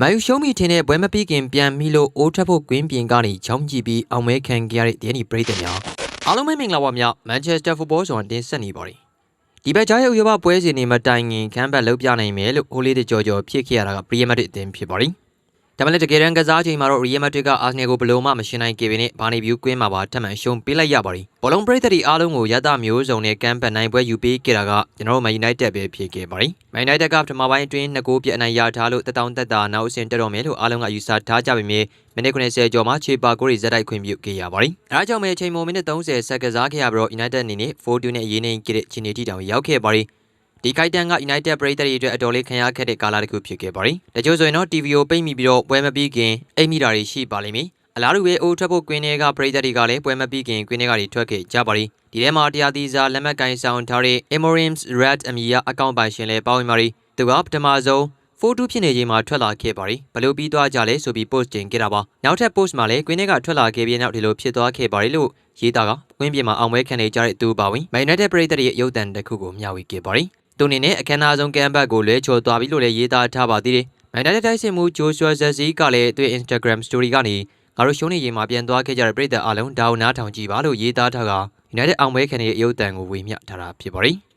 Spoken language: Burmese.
မန်ယူရှုံးမိထင်တဲ့ပွဲမပြီးခင်ပြန်မိလို့အိုးထပ်ဖို့ကွင်းပြင်ကနေချောင်းကြည့်ပြီးအောင်မဲခံခဲ့ရတဲ့ဒဲနီပရိသတ်များအားလုံးပဲမင်္ဂလာပါများမန်ချက်စတာဖူဘောဆောင်တင်ဆက်နေပါတယ်ဒီဘက်ကြားရဲ့ဥရောပပွဲစဉ်တွေမတိုင်ခင်ခန်းဘက်လှုပ်ပြနိုင်မယ်လို့ဟိုလေးတကြော်ကြော်ဖြစ်ခဲ့ရတာကပရီယမတ်အသင်းဖြစ်ပါတယ် ဒါမှလည်းတကယ်တမ်းကစားချိန်မှာတော့ရီယယ်မက်ဒရစ်ကအာဆနယ်ကိုဘယ်လိုမှမရှင်းနိုင်ခဲ့ပေနဲ့ဘာနီဗျူးကွင်းမှာပါထပ်မံရှုံးပေးလိုက်ရပါတယ်။ဘောလုံးပရိသတ်တွေအားလုံးကိုရသမျိုးစုံနဲ့ကမ်းပတ်နိုင်ပွဲယူပေးခဲ့တာကကျွန်တော်တို့မန်ယူနိုက်တက်ပဲဖြစ်ခဲ့ပါတယ်။မန်ယူနိုက်တက်ကပထမပိုင်းအတွင်းနှစ်ဂိုးပြတ်အနိုင်ရထားလို့တက်တောင်တက်တာနောက်အဆင့်တက်တော့မယ်လို့အားလုံးကယူဆထားကြပေမဲ့မိနစ်90ကျော်မှာခြေပါကိုရီဇက်တိုက်ခွင့်ပြုခဲ့ရပါတယ်။အဲဒါကြောင့်ပဲအချိန်မိုမိနစ်30ဆက်ကစားခဲ့ရပြီးတော့ United အနေနဲ့4-2နဲ့ရေးနေခဲ့တဲ့ခြေနေတီတောင်ရောက်ခဲ့ပါတယ်။ ဒီခိုက်တန်က United ပရိသတ်တွေအတွက်အတော်လေးခံရခဲ့တဲ့ကာလတစ်ခုဖြစ်ခဲ့ပါတယ်။တချို့ဆိုရင်တော့ TV ကိုပိတ်မိပြီးတော့ပွဲမပြီးခင်အိမ်မိတာတွေရှိပါလိမ့်မယ်။အလားတူပဲအိုးထွက်ဖို့ကွင်းတွေကပရိသတ်တွေကလည်းပွဲမပြီးခင်ကွင်းတွေကနေထွက်ခဲ့ကြပါလိမ့်။ဒီထဲမှာတရားသီးစားလက်မှတ်ကိုင်ဆောင်ထားတဲ့ Emorims Red အမည်အကောင့်ပိုင်ရှင်လည်းပါဝင်ပါလိမ့်။သူကပထမဆုံးဖိုတူဖြစ်နေချိန်မှာထွက်လာခဲ့ပါရီဘလို့ပြီးသွားကြလဲဆိုပြီး post တင်ခဲ့တာပါနောက်ထပ် post မှာလည်းကွင်းထဲကထွက်လာခဲ့ပြီးနောက်ဒီလိုဖြစ်သွားခဲ့ပါရီလို့ရေးသားကကွင်းပြင်မှာအောင်ပွဲခံနေကြတဲ့သူပါဝင် Man United ပရိသတ်ရဲ့ရုပ်သံတစ်ခုကိုမျှဝေခဲ့ပါရီ သူအနေနဲ့အခမ်းအနားဆုံးကမ်ဘတ်ကိုလွဲချော်သွားပြီလို့လည်းရေးသားထားပါသေးတယ်။မန်တိုင်းတိုက်စစ်မှုဂျိုးဆွာဇက်စီကလည်းသူ့ Instagram story ကနေငါတို့ရှုံးနေရင်မှာပြန်သွားခဲ့ကြတဲ့ပြည်သက်အလုံးဒါဝနာထောင်ကြည့်ပါလို့ရေးသားထားက United အောင်ပွဲခံရဲ့အယုတ်တန်ကိုဝေမျှထားတာဖြစ်ပါရီ။